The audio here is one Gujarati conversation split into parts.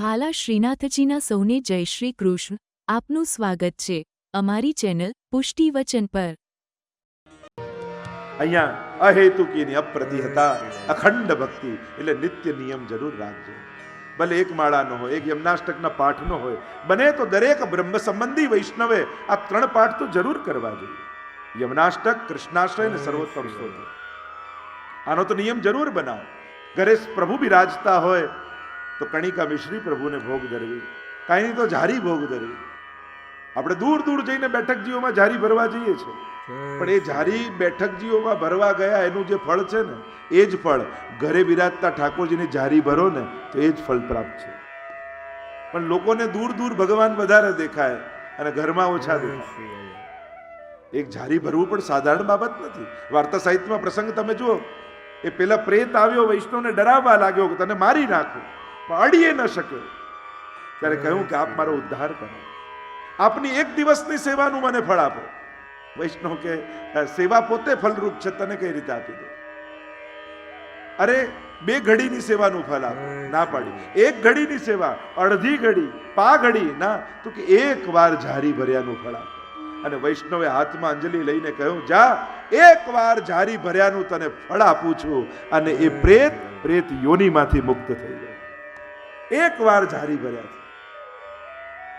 વહાલા શ્રીનાથજીના સૌને જય શ્રી કૃષ્ણ. આપનું સ્વાગત છે અમારી ચેનલ પુષ્ટિ વચન પર. અહીંયા અહેતુકીની અપ્રતિહતા, અખંડ ભક્તિ એટલે નિત્ય નિયમ જરૂર રાખજો. ભલે એક માળાનો હોય, એક યમનાષ્ટકના પાઠનો હોય, બને તો દરેક બ્રહ્મ સંબંધી વૈષ્ણવે આ ત્રણ પાઠ તો જરૂર કરવા જોઈએ. યમનાષ્ટક, કૃષ્ણાશ્રય અને સર્વોત્તમ સ્તોત્ર આનો તો નિયમ જરૂર બનાવો. ઘરે પ્રભુ બિરાજતા હોય તો કણિકા મિશ્રી પ્રભુને ભોગ ધરવી. કાંઈ નહીં તો ઝારી ભોગ ધરવી. આપણે દૂર દૂર જઈને બેઠકજીઓમાં ઝારી ભરવા જઈએ છીએ. પણ એ ઝારી બેઠકજીઓમાં ભરવા ગયા એનું જે ફળ છે ને એ જ ફળ. ઘરે બિરાજતા ઠાકોરજીની ઝારી ભરો ને તો એ જ ફળ પ્રાપ્ત છે. પણ લોકોને દૂર દૂર ભગવાન વધારે દેખાય અને ઘરમાં ઓછા દેખાય. એક ઝારી ભરવું પણ સાધારણ બાબત નથી. વાર્તા સાહિત્યમાં પ્રસંગ તમે જુઓ એ પેલા પ્રેત આવ્યો વૈષ્ણવને ડરાવવા લાગ્યો કે તને મારી નાખું. પણ અડીએ ન શક્યો ત્યારે કહ્યું કે આપ મારો ઉદ્ધાર કરો. આપની એક દિવસની સેવાનું મને ફળ આપો. વૈષ્ણવ કે સેવા પોતે ફલરૂપ છે, તને કઈ રીતે આપી દો અરે, બે ઘડીની સેવાનું ફળ આપો. ના પાડી. એક ઘડીની સેવા, અડધી ઘડી, પા ઘડી, ના, તો કે એક વાર ઝારી ભર્યાનું ફળ આપો. અને વૈષ્ણવે હાથમાં અંજલિ લઈને કહ્યું, જા, એક વાર ઝારી ભર્યાનું તને ફળ આપું છું. અને એ પ્રેત પ્રેત યોનીમાંથી મુક્ત થઈ જાય એક વાર ઝારી ભર્યા છે.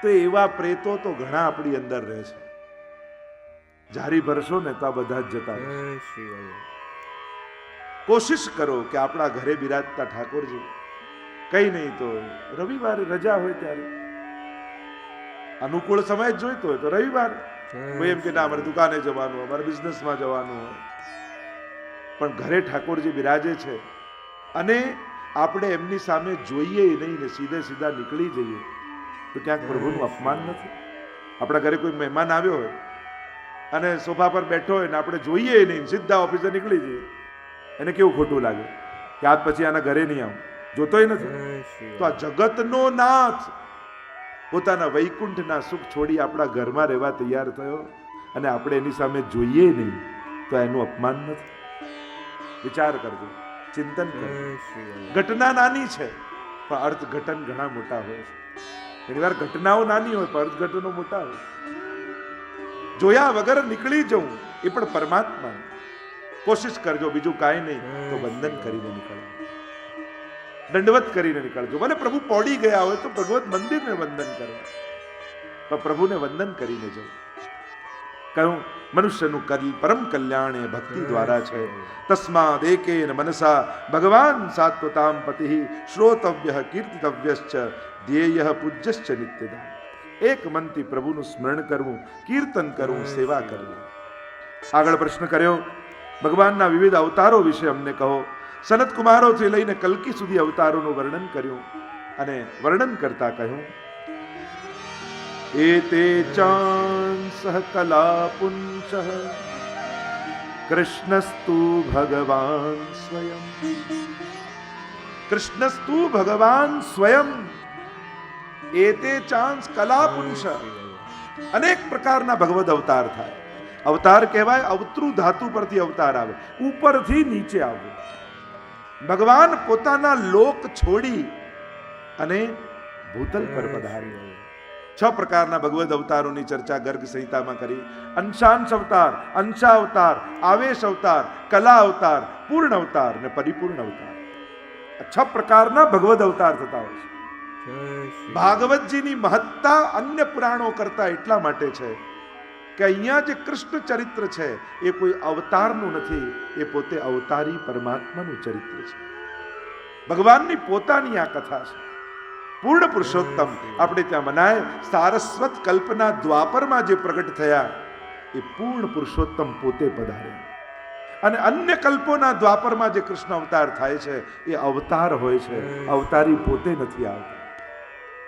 તો એવા પ્રેતો તો ઘણા આપણી અંદર રહે છે. જારી ભરશો ને તો બધા જ જતા કોશિશ કરો કે આપણા ઘરે બિરાજતા ઠાકોરજી. કઈ નહીં તો રવિવારે રજા હોય ત્યારે. અનુકૂળ સમય જ જોઈતો હોય તો રવિવારે. કોઈ એમ કે ના અમારે દુકાને જવાનું હોય, અમારે બિઝનેસમાં જવાનું હોય. પણ ઘરે ઠાકોરજી બિરાજે છે. અને આપણે એમની સામે જોઈએ નહીં ને સીધે સીધા નીકળી જઈએ. તો ક્યાંક પ્રભુનું અપમાન નથી? આપણા ઘરે કોઈ મહેમાન આવ્યો હોય અને સોફા પર બેઠો હોય ને આપણે જોઈએ નહીં સીધા ઓફિસે નીકળી જઈએ. એને કેવું ખોટું લાગે? કે આજ પછી આના ઘરે નહીં આવું? જોતોય નથી? તો આ જગતનો નાથ! પોતાના વૈકુંઠના સુખ છોડી આપણા ઘરમાં રહેવા તૈયાર થયો અને આપણે એની સામે જોઈએ નહીં, તો એનું અપમાન નથી? વિચાર કરજો. ચિંતન કરો. ઘટના નાની છે પણ અર્થઘટન ઘણા મોટા હોય છે. ઘણીવાર ઘટનાઓ નાની હોય પણ અર્થઘટનો મોટા હોય જોયા વગર નીકળી જવું એ પણ પરમાત્મા કોશિશ કરજો બીજું કાંઈ નહીં તો વંદન કરીને નીકળો દંડવત કરીને નીકળજો. ભલે પ્રભુ પોડી ગયા હોય તો ભગવત મંદિરને વંદન કરો. પણ પ્રભુને વંદન કરીને જવું. કહ્યું, મનુષ્યનું કરી પરમ કલ્યાણ એ ભક્તિ દ્વારા છે. તસ્માદ એકેન મનસા ભગવાન સાત્વતામ પતિ શ્રોતવ્ય કીર્તિતવ્યશ્ચ ધ્યેય પૂજ્યશ્ચ નિત્યદા એક મનથી પ્રભુનું સ્મરણ કરવું, કીર્તન કરવું, સેવા કરવું. આગળ પ્રશ્ન કર્યો, ભગવાનના વિવિધ અવતારો વિશે અમને કહો. સનત કુમારોથી લઈને કલ્કી સુધી અવતારોનું વર્ણન કર્યું અને વર્ણન કરતા કહ્યું એતે चांसः कलापुंसः। कृष्णस्तु ભગવાન સ્વયં કૃષ્ણસ્તુ ભગવાન સ્વયં એતે ચાંસ કલા પુરુષ અનેક પ્રકારના ભગવદ અવતાર થાય અવતાર કહેવાય અવતૃ ધાતુ પરથી અવતાર આવે ઉપરથી નીચે આવે ભગવાન પોતાના લોક છોડી અને ભૂતલ પર પધાર્યા છ પ્રકારના ભગવદ અવતારોની ચર્ચા ગર્ગ સંહિતામાં કરી. અંશાંશ અવતાર અંશા અવતાર આવેશ અવતાર કલા અવતાર પૂર્ણ અવતાર ને પરિપૂર્ણ અવતાર. છ પ્રકારના ભગવદ અવતાર થતા હોય છે. ભાગવતજીની મહત્તા અન્ય પુરાણો કરતા એટલા માટે છે કે અહીંયા જે કૃષ્ણ ચરિત્ર છે એ કોઈ અવતારનું નથી એ પોતે અવતારી પરમાત્માનું ચરિત્ર છે. ભગવાનની પોતાની આ કથા છે. પૂર્ણ પુરુષોત્તમ. આપણે ત્યાં મનાય સારસ્વત કલ્પના દ્વાપરમાં જે પ્રગટ થયા, એ પૂર્ણ પુરુષોત્તમ પોતે પધારે અને અન્ય કલ્પોના દ્વાપરમાં જે કૃષ્ણ અવતાર થાય છે, એ અવતાર હોય છે. અવતારી પોતે નથી આવતા.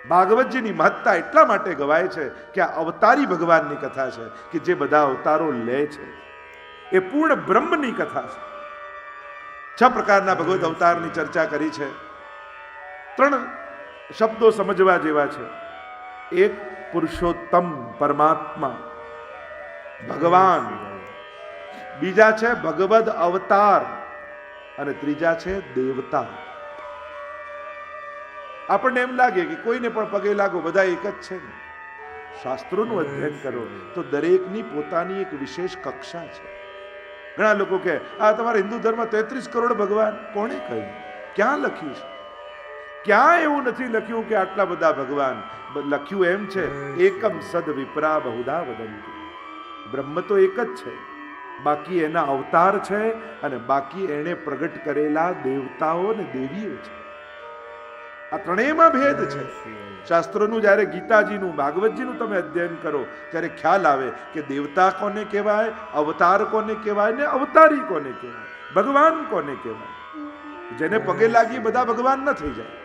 ભાગવતજીની મહત્તા એટલા માટે ગવાય છે કે આ અવતારી ભગવાનની કથા છે કે જે બધા અવતારો લે છે. એ પૂર્ણ બ્રહ્મની કથા છે. છ પ્રકારના ભગવત અવતારની ચર્ચા કરી છે. ત્રણ શબ્દો સમજવા જેવા છે. એક પુરુષોત્તમ પરમાત્મા, ભગવાન. બીજા છે ભગવદ અવતાર અને ત્રીજા છે દેવતા. આપણને એમ લાગે કે કોઈને પણ પગે લાગો, બધા એક જ છે શાસ્ત્રોનું અધ્યયન કરો તો દરેકની પોતાની એક વિશેષ કક્ષા છે. ઘણા લોકો કે આ તમારા હિન્દુ ધર્મ તેત્રીસ કરોડ ભગવાન. કોણે કહ્યું? ક્યાં લખ્યું છે? ક્યાં એવું નથી લખ્યું કે આટલા બધા ભગવાન? લખ્યું એમ છે, એકમ સદ વિપરા બહુધા વદંતી. બ્રહ્મ તો એક જ છે. બાકી એના અવતાર છે અને બાકી એણે પ્રગટ કરેલા દેવતાઓ અને દેવીઓ છે. આ ત્રણેયમાં ભેદ છે. શાસ્ત્રોનું જ્યારે ગીતાજીનું, ભાગવતજીનું તમે અધ્યયન કરો, ત્યારે ખ્યાલ આવે કે દેવતા કોને કહેવાય, અવતાર કોને કહેવાય ને અવતારી કોને કહેવાય, ભગવાન કોને કહેવાય? જેને પગે લાગી બધા ભગવાન ન થઈ જાય.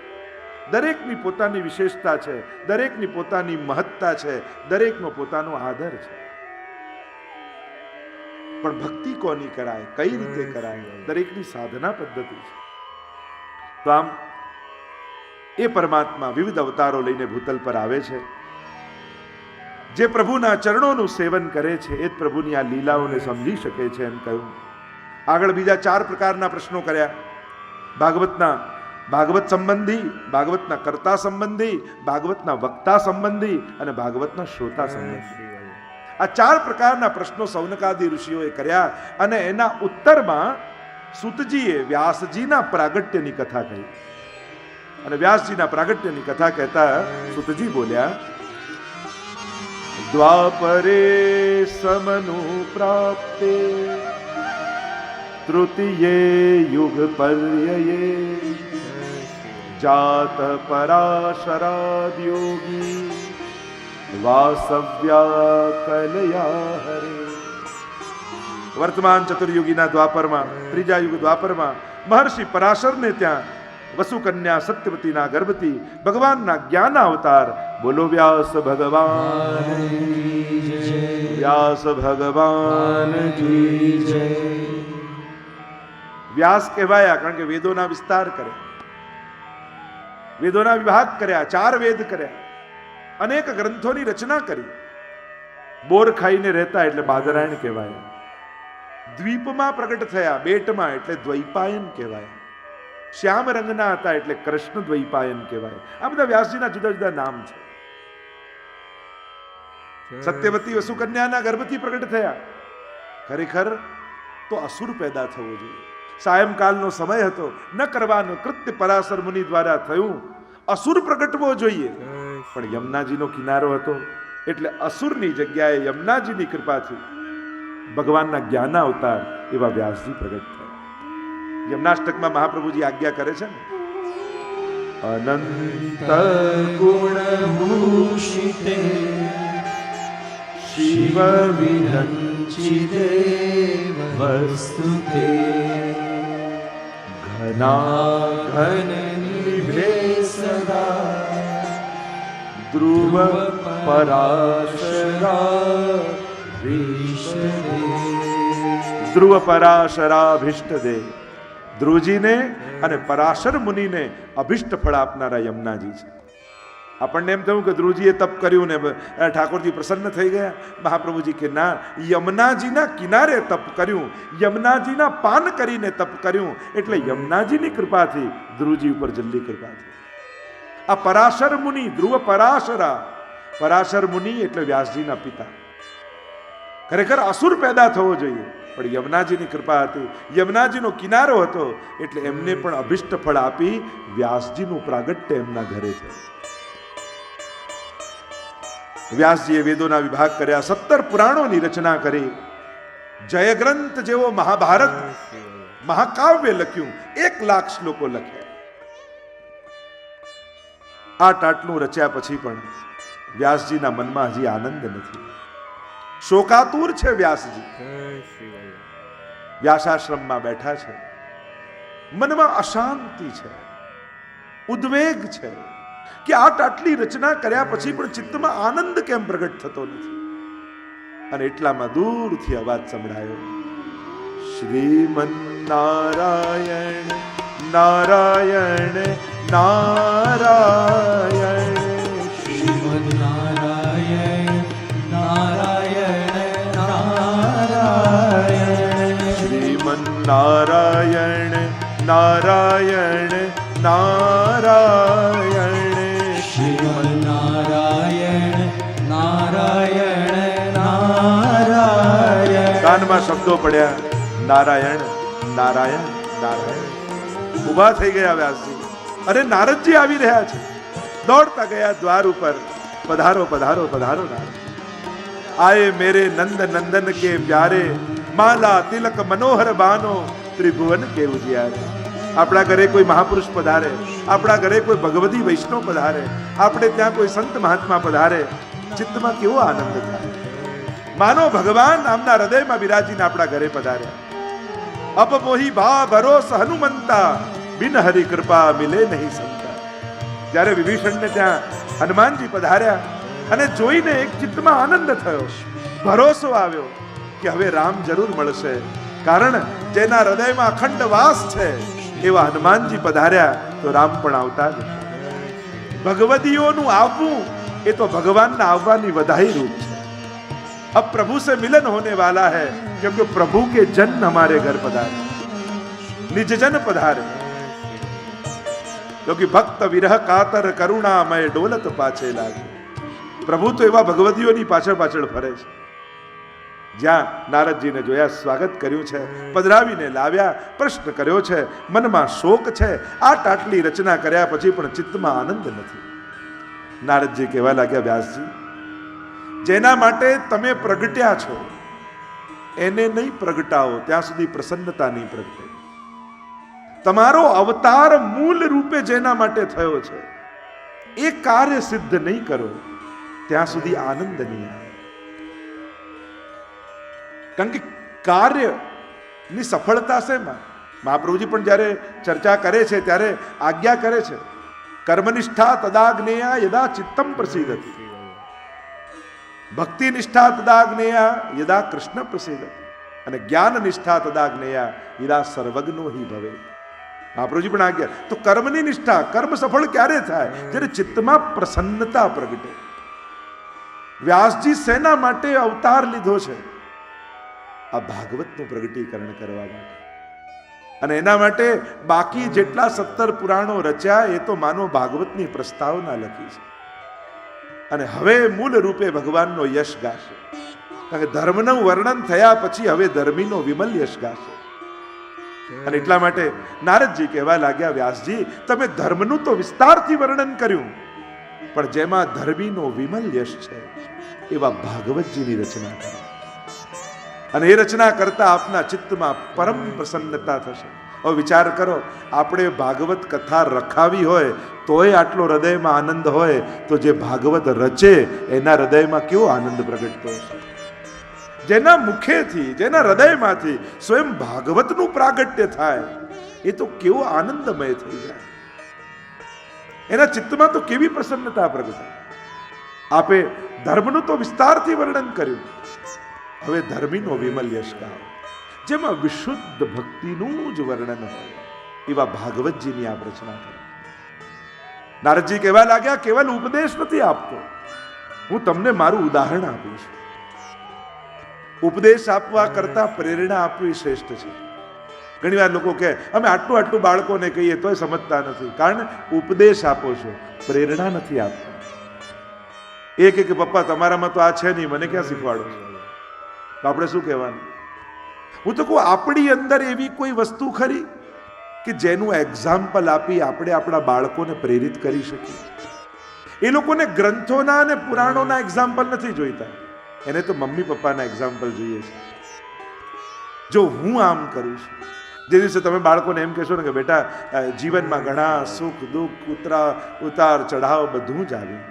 દરેકની પોતાની વિશેષતા છે દરેકની પોતાની મહત્તા છે દરેકનો પોતાનો આદર છે. પણ ભક્તિ કોની કરાય? કઈ રીતે કરાય? દરેકની સાધના પદ્ધતિ છે. તો આમ એ પરમાત્મા વિવિધ અવતારો લઈને ભૂતલ પર આવે છે. જે પ્રભુના ચરણોનું સેવન કરે છે એ જ પ્રભુની આ લીલાઓને સમજી શકે છે એમ કહ્યું. આગળ બીજા ચાર પ્રકારના પ્રશ્નો કર્યા. ભાગવતના ભાગવત સંબંધી ભાગવતના કર્તા સંબંધી ભાગવતના વક્તા સંબંધી અને ભાગવતના શ્રોતા સંબંધી. આ ચાર પ્રકારના પ્રશ્નો સૌનકાદી ઋષિઓએ કર્યા અને એના ઉત્તરમાં સુતજીએ વ્યાસજીના પ્રાગટ્યની કથા કહી. અને વ્યાસજીના પ્રાગટ્યની કથા કહેતા સુતજી બોલ્યા દ્વાપરે સમનુ પ્રાપ્તે તૃતીયે યુગ પર્યયે જાત પરાશરાદ્યોગી વાસવ્યા કલયા હરે વર્તમાન ચતુર્યુગીના દ્વાપરમાં ત્રીજા યુગ દ્વાપરમાં મહર્ષિ પરાશરને ત્યાં વસુકન્યા સત્યવતીના ગર્ભથી ભગવાનના જ્ઞાન અવતાર બોલો વ્યાસ ભગવાન વ્યાસ ભગવાન વ્યાસ કહેવાયા કારણ કે વેદોના વિસ્તાર કર્યા વેદોના વિભાગ કર્યા ચાર વેદ કર્યા. અનેક ગ્રંથોની રચના કરી. બોર ખાઈને રહેતા એટલે બાદરાયણ કહેવાય. દ્વીપમાં પ્રગટ થયા બેટમાં એટલે દ્વૈપાયન કહેવાય. શ્યામ રંગના હતા એટલે કૃષ્ણ દ્વૈપાયન કહેવાય. આ બધા વ્યાસજીના જુદા જુદા નામ છે. સત્યવતી વસુકન્યાના ગર્ભથી પ્રગટ થયા. ખરેખર તો અસુર પેદા થવો જોઈએ. સાયંકાલનો સમય હતો. ન કરવાનું કૃત્ય પરાશર મુનિ દ્વારા થયું. અસુર પ્રગટવો જોઈએ. પણ યમુનાજીનો કિનારો હતો. એટલે અસુરની જગ્યાએ યમુનાજીની કૃપાથી ભગવાનના જ્ઞાન અવતાર એવા વ્યાસજી પ્રગટ થયા. યમનાષ્ટકમાં મહાપ્રભુજી આજ્ઞા કરે છે ને? અનંત ગુણભૂષિતે શિવ વિરંચિતે વસ્તુતે. घननिभे सदा ધ્રુવ પરાશરા विशदे ધ્રુવ પરાશરાભિષ્ટ દે ધ્રુવજીને અને પરાશર મુનિને અભિષ્ટ ફળ આપનારા યમુનાજી છે આપણને એમ થયું કે ધ્રુવજીએ તપ કર્યું ને ઠાકોરજી પ્રસન્ન થઈ ગયા. મહાપ્રભુજી કે, ના, યમુનાજીના કિનારે તપ કર્યું. યમુનાજીના પાન કરીને તપ કર્યું. એટલે યમુનાજીની કૃપાથી ધ્રુવજી ઉપર જલ્દી કૃપા થઈ. આ પરાશર મુનિ, ધ્રુવ પરાશરા. પરાશર મુનિ એટલે વ્યાસજીના પિતા. ખરેખર અસુર પેદા થવો જોઈએ. પણ યમુનાજીની કૃપા હતી. યમુનાજીનો કિનારો હતો. એટલે એમને પણ અભિષ્ટ ફળ આપી વ્યાસજીનું પ્રાગટ્ય એમના ઘરે છે વ્યાસજીએ વેદોના વિભાગ કર્યા, સત્તર પુરાણોની રચના કરી. જયગ્રંથ જેવો મહાભારત મહાકાવ્ય લખ્યું, એક લાખ શ્લોકો લખ્યા. આ ટાટલું રચ્યા પછી પણ વ્યાસજીના મનમાં હજી આનંદ નથી. શોકાતુર છે વ્યાસજી. વ્યાસાશ્રમમાં બેઠા છે. મનમાં અશાંતિ છે. ઉદ્વેગ છે. કે આટ આટલી રચના કર્યા પછી પણ ચિત્તમાં આનંદ કેમ પ્રગટ થતો નથી? અને એટલામાં દૂરથી અવાજ સંભળાયો શ્રીમન નારાયણ નારાયણ નારાયણ શ્રીમન નારાયણ નારાયણ. નારાયણ શ્રીમન નારાયણ નારાયણ નારાયણ કાનમાં શબ્દો પડ્યા, નારાયણ નારાયણ નારાયણ. ઊભા થઈ ગયા વ્યાસજી. અરે નારદજી આવી રહ્યા છે. દોડતા ગયા દ્વાર ઉપર. પધારો પધારો પધારો નારદ. આયે મેરે નંદ, નંદન કે પ્યારે, માલા તિલક મનોહર બાનો, ત્રિભુવન કેવું જ્યારે આપણા ઘરે કોઈ મહાપુરુષ પધારે, આપણા ઘરે કોઈ ભગવતી વૈષ્ણવ પધારે, આપણે ત્યાં કોઈ સંત મહાત્મા પધારે, ચિત્તમાં કેવો આનંદ થાય? માનો ભગવાન આમના હૃદયમાં બિરાજીને આપણા ઘરે પધાર્યા. અપમોહી ભા ભરોસ હનુમંતા, બિન હરિ કૃપા મિલે નહીં સંતા. જ્યારે વિભીષણને ત્યાં હનુમાનજી પધાર્યા અને જોઈને એક ચિત્તમાં આનંદ થયો. ભરોસો આવ્યો કે હવે રામ જરૂર મળશે, કારણ જેના હૃદયમાં અખંડ વાસ છે, એવા હનુમાનજી પધાર્યા તો રામ પણ આવતા જ. ભગવદીઓનું આવવું એ તો ભગવાનના આવવાની વધાઈ રૂપ છે. अब प्रभु से मिलन होने वाला है क्योंकि प्रभु के जन हमारे घर पधारे निज जन पधारे क्योंकि भक्त विरह कातर करुणामय डोलत पाछे लागे પ્રભુ તો એવા ભગવતીઓની પાછળ પાછળ ફરે છે જ્યાં નારદજીને જોયા સ્વાગત કર્યું છે પધરાવીને લાવ્યા પ્રશ્ન કર્યો છે મનમાં શોક છે આ ટાટલી રચના કર્યા પછી પણ ચિત્તમાં આનંદ નથી નારદજી કહેવા લાગ્યા વ્યાસજી જેના માટે તમે પ્રગટ્યા છો. એને નહીં પ્રગટાવો, ત્યાં સુધી પ્રસન્નતા નહીં પ્રગટે. તમારો અવતાર મૂળ રૂપે જેના માટે થયો છે, એ કાર્ય સિદ્ધ નહીં કરો, ત્યાં સુધી આનંદ નહીં આવે. કારણ કે કાર્યની સફળતા શેમાં? મહાપ્રભુજી પણ જ્યારે ચર્ચા કરે છે, ત્યારે આજ્ઞા કરે છે, કર્મનિષ્ઠા તદાગ્નેયા યદા ચિત્તમ પ્રસિદ્ધતી ભક્તિ નિષ્ઠા તદા જ્ઞેયા યદા કૃષ્ણ પ્રસિદ્ધ. અને જ્ઞાન નિષ્ઠા તદા જ્ઞેયા યદા સર્વજ્ઞો હિ ભવે. મહાપ્રભુજી પણ આજ્ઞા તો કર્મની નિષ્ઠા, કર્મ સફળ ક્યારે થાય? જ્યારે ચિત્તમાં પ્રસન્નતા પ્રગટે. વ્યાસજી સેના માટે અવતાર લીધો છે. આ ભાગવતનું પ્રગટીકરણ કરવા માટે. અને એના માટે બાકી જેટલા સત્તર પુરાણો રચ્યા, એ તો માનો ભાગવતની પ્રસ્તાવના લખી છે. અને હવે મૂળ રૂપે ભગવાનનો યશ ગાશે. કારણ કે ધર્મનું વર્ણન થયા પછી હવે ધર્મીનો વિમલ યશ ગાશે. અને એટલા માટે નારદજી કહેવા લાગ્યા, વ્યાસજી, તમે ધર્મનું તો વિસ્તારથી વર્ણન કર્યું, પણ જેમાં ધર્મીનો વિમલ યશ છે, એવા ભાગવતજીની રચના કરો. અને એ રચના કરતા આપના ચિત્તમાં પરમ પ્રસન્નતા થશે. હવે વિચાર કરો, આપણે ભાગવત કથા રખાવી હોય, તોય આટલો હૃદયમાં આનંદ હોય, તો જે ભાગવત રચે, એના હૃદયમાં કેવો આનંદ પ્રગટતો હશે? જેના મુખેથી, જેના હૃદયમાંથી સ્વયં ભાગવતનું પ્રાગટ્ય થાય, એ તો કેવો આનંદમય થઈ જાય. એના ચિત્તમાં તો કેવી પ્રસન્નતા પ્રગટે? આપે ધર્મનું તો વિસ્તારથી વર્ણન કર્યું. હવે ધર્મીનો વિમલ યશ જેમાં વિશુદ્ધ ભક્તિનું જ વર્ણન હોય. એવા ભાગવતજીની આપ રચના કરી. નારદજી કહેવા લાગ્યા, કેવલ ઉપદેશ નથી આપતો. હું તમને મારું ઉદાહરણ આપીશ. ઉપદેશ આપવા કરતા પ્રેરણા આપવી શ્રેષ્ઠ છે. ઘણીવાર લોકો કહે, અમે આટલું આટલું બાળકોને કહીએ તોય સમજતા નથી. કારણ ઉપદેશ આપો છો. પ્રેરણા નથી આપતા. એ કે, પપ્પા, તમારામાં તો આ છે નહીં. મને ક્યાં શીખવાડો છો? તો આપણે શું કહેવાનું? હું તો કહું, આપણી અંદર એવી કોઈ વસ્તુ ખરી કે જેનું એક્ઝામ્પલ આપી આપણે આપણા બાળકોને પ્રેરિત કરી શકીએ? એ લોકોને ગ્રંથોના અને પુરાણોના એક્ઝામ્પલ નથી જોઈતા. એને તો મમ્મી પપ્પાના એક્ઝામ્પલ જોઈએ છે. જો હું આમ કરું છું, જે દિવસે તમે બાળકોને એમ કહેશો ને કે બેટા જીવનમાં ઘણા સુખ, દુઃખ, ઉતરા, ઉતાર, ચઢાવ બધું જ આવ્યું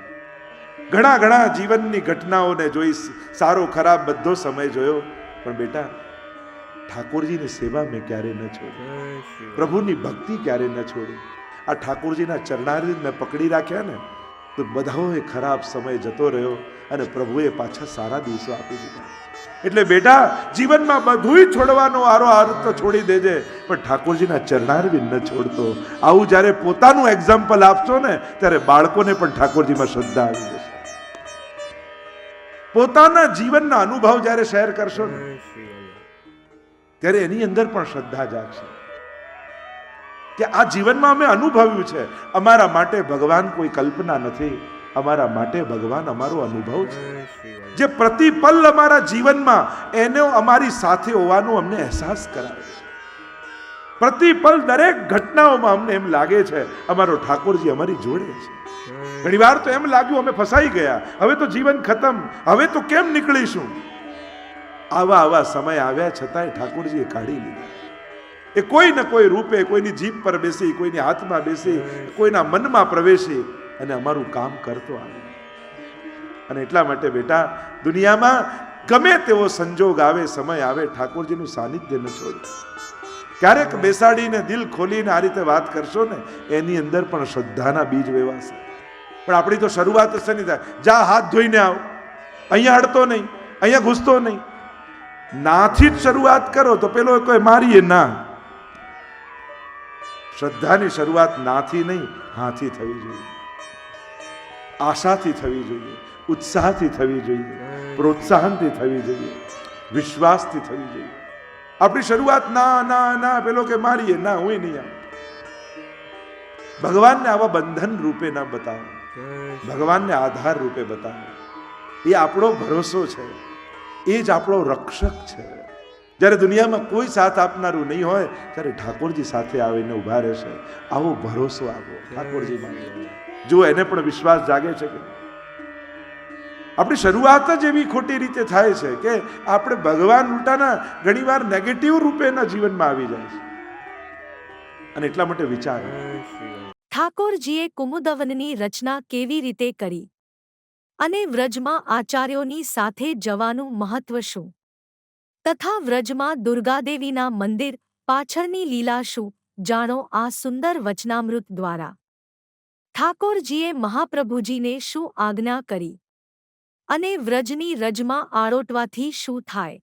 ઘણા ઘણા જીવનની ઘટનાઓને જોઈ, સારો, ખરાબ બધો સમય જોયો. પણ બેટા ઠાકોરજીની સેવા મેં ક્યારે ન છોડી. પ્રભુની ભક્તિ ક્યારે ન છોડી. આ ઠાકોરજીના ચરણારી મેં પકડી રાખ્યા ને તો બધાઓએ ખરાબ સમય જતો રહ્યો અને પ્રભુએ પાછા સારા દિવસો આપી દીધા. એટલે બેટા જીવનમાં બધું છોડવાનો આરો આર તો છોડી દેજે પણ ઠાકોરજીના ચરણારવિંદ ન છોડતો. આવું જ્યારે પોતાનું એક્ઝામ્પલ આપશો ને ત્યારે બાળકોને પણ ઠાકોરજીમાં શ્રદ્ધા આવી જશે. પોતાના જીવનના અનુભવ જ્યારે શેર કરશો ને ત્યારે એની અંદર પણ શ્રદ્ધા જાગશે. કે આ જીવનમાં અમે અનુભવ્યું છે, અમારા માટે ભગવાન કોઈ કલ્પના નથી, અમારા માટે ભગવાન અમારો અનુભવ છે. જે પ્રતિપલ અમારા જીવનમાં, એને અમારી સાથે હોવાનો અમને અહેસાસ કરાવે છે. પ્રતિપલ દરેક ઘટનાઓમાં અમને એમ લાગે છે, અમારો ઠાકોરજી અમારી જોડે છે. ઘણીવાર તો એમ લાગ્યું, અમે ફસાઈ ગયા, હવે તો જીવન ખતમ, હવે તો કેમ નીકળીશું? આવા આવા સમય આવ્યા છતાંય ઠાકોરજીએ કાઢી લીધા. એ કોઈ ને કોઈ રૂપે કોઈની જીભ પર બેસી, કોઈની હાથમાં બેસી, કોઈના મનમાં પ્રવેશી અને અમારું કામ કરતો આવે અને એટલા માટે બેટા, દુનિયામાં ગમે તેવો સંજોગ આવે, સમય આવે, ઠાકોરજીનું સાનિધ્ય ન છોડો. ક્યારેક બેસાડીને દિલ ખોલીને આ રીતે વાત કરશો ને, એની અંદર પણ શ્રદ્ધાના બીજ વેવાશે. પણ આપણી તો શરૂઆત જ નહીં થાય. જા, હાથ ધોઈને આવ. અહીંયા અડતો નહીં, અહીંયા ઘૂસતો નહીં. નાથી જ શરૂઆત કરો તો પેલો કોઈ મારીએ ના. શ્રદ્ધાની શરૂઆત નાથી નહીં હાથી થવી જોઈએ. આશાથી થવી જોઈએ ઉત્સાહથી થવી જોઈએ પ્રોત્સાહનથી થવી જોઈએ વિશ્વાસથી થવી જોઈએ. આપણી શરૂઆત ના ના ના પેલો કે મારીએ ના હું નહીં આમ ભગવાનને આવા બંધન રૂપે ના બતાવો. ભગવાનને આધાર રૂપે બતાવો. એ આપણો ભરોસો છે. એ જ આપણો રક્ષક છે. જ્યારે દુનિયામાં કોઈ સાથ આપનારું નહીં હોય, ત્યારે ઠાકોરજી સાથે આવીને ઊભા રહેશે. આવો ભરોસો આપો, ઠાકોરજી જો એને પણ વિશ્વાસ જાગે છે કે આપણી શરૂઆત જ એવી ખોટી રીતે થાય છે કે આપણે ભગવાન ઉલટાના ઘણીવાર નેગેટિવ રૂપે એના જીવનમાં આવી જાય છે. અને એટલા માટે વિચાર. ઠાકોરજીએ કુમુદવનની રચના કેવી રીતે કરી? અને વ્રજમાં આચાર્યોની સાથે જવાનું મહત્વ શું? તથા વ્રજમાં દુર્ગાદેવીના મંદિર પાછળની લીલા શું? જાણો આ સુંદર વચનામૃત દ્વારા. ઠાકોરજીએ મહાપ્રભુજીને શું આજ્ઞા કરી? અને વ્રજની રજમાં આરોટવાથી શું થાય?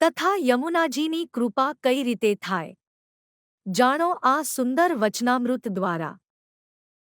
તથા યમુનાજીની કૃપા કઈ રીતે થાય? જાણો આ સુંદર વચનામૃત દ્વારા.